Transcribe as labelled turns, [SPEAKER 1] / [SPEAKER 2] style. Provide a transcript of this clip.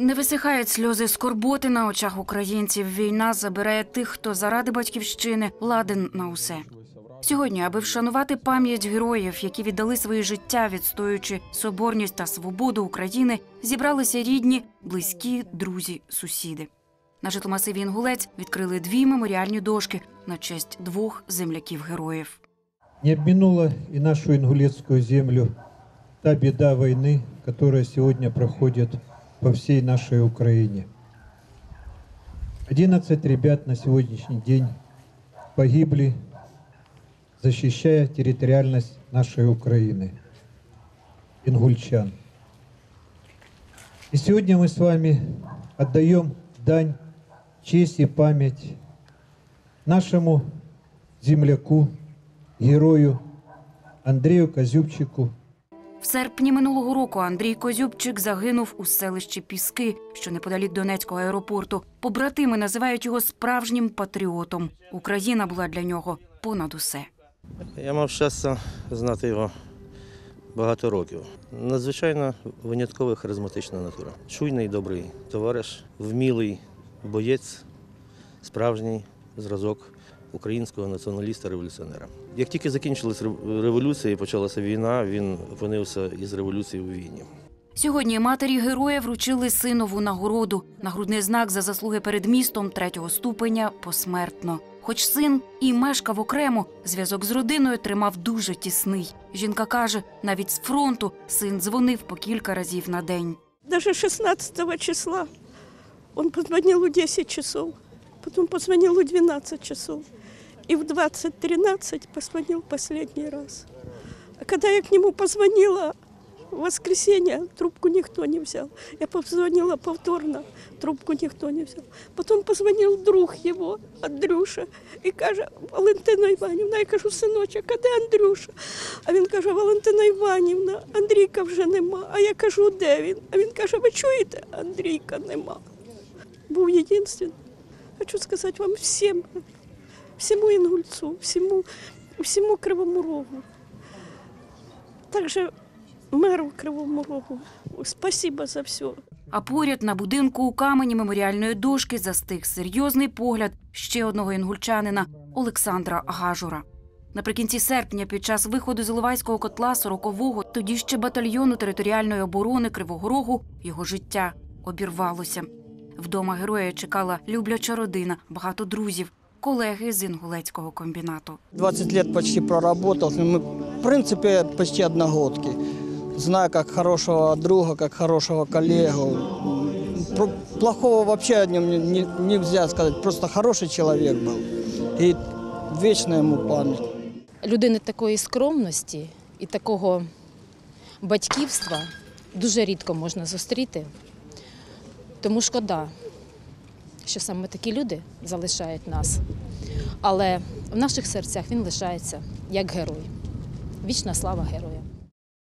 [SPEAKER 1] Не висихають сльози скорботи на очах українців. Війна забирає тих, хто заради батьківщини ладен на усе. Сьогодні, аби вшанувати пам'ять героїв, які віддали своє життя, відстоюючи соборність та свободу України, зібралися рідні, близькі, друзі, сусіди. На житломасиві Інгулець відкрили дві меморіальні дошки на честь двох земляків-героїв.
[SPEAKER 2] Не обминула и нашу ингулецкую землю та беда войны, которая сегодня проходит по всей нашей Украине. 11 ребят на сегодняшний день погибли, защищая территориальность нашей Украины, ингульчан. И сегодня мы с вами отдаем дань, честь и память нашему земляку, герою Андрею Козюбчику,
[SPEAKER 1] В серпні минулого року Андрій Козюбчик загинув у селищі Піски, що неподалік Донецького аеропорту. Побратими називають його справжнім патріотом. Україна була для нього понад усе.
[SPEAKER 3] Я мав щастя знати його багато років. Надзвичайно виняткова харизматична натура. Чуйний, добрий товариш, вмілий боєць, справжній зразок українського націоналіста-революціонера. Як тільки закінчилась революція і почалася війна, він опинився із революції у війні.
[SPEAKER 1] Сьогодні матері героя вручили синову нагороду нагрудний знак за заслуги перед містом третього ступеня посмертно. Хоч син і мешкав окремо, зв'язок з родиною тримав дуже тісний. Жінка каже, навіть з фронту син дзвонив по кілька разів на день.
[SPEAKER 4] Даже 16 числа он позвонил у 10 часов, потом позвонил у 12 часов. И в 20.13 позвонил последний раз. А когда я к нему позвонила в воскресенье, трубку никто не взял. Я позвонила повторно, трубку никто не взял. Потом позвонил друг его, Андрюша, і каже, Валентина Іванівна, я кажу, синочок, а де Андрюша? А він каже, Валентина Іванівна, Андрійка вже нема. А я кажу, де він? А він каже, ви чуєте, Андрійка нема. Був єдинственний. Хочу сказати вам всім, всьому Інгульцу, всьому, всьому Кривому Рогу. Також меру Кривому Рогу. Спасибо за все.
[SPEAKER 1] А поряд на будинку у камені меморіальної дошки застиг серйозний погляд ще одного інгульчанина Олександра Гажура. Наприкінці серпня, під час виходу з Іловайського котла 40-го, тоді ще батальйону територіальної оборони Кривого Рогу, його життя обірвалося. Вдома героя чекала любляча родина, багато друзів, колеги з інгулецького комбінату.
[SPEAKER 5] 20 лет почти проработал. Мы, в принципе, почти одногодки. Знаю как хорошего друга, как хорошего коллегу. Про- Плохого вообще о нем не- не- нельзя сказать. Просто хороший человек был. И вечная ему память.
[SPEAKER 6] людини такої скромності і такого батьківства дуже рідко можна зустріти. Тому шкода, що саме такі люди залишають нас. Але в наших серцях він лишається як герой. Вічна слава героям.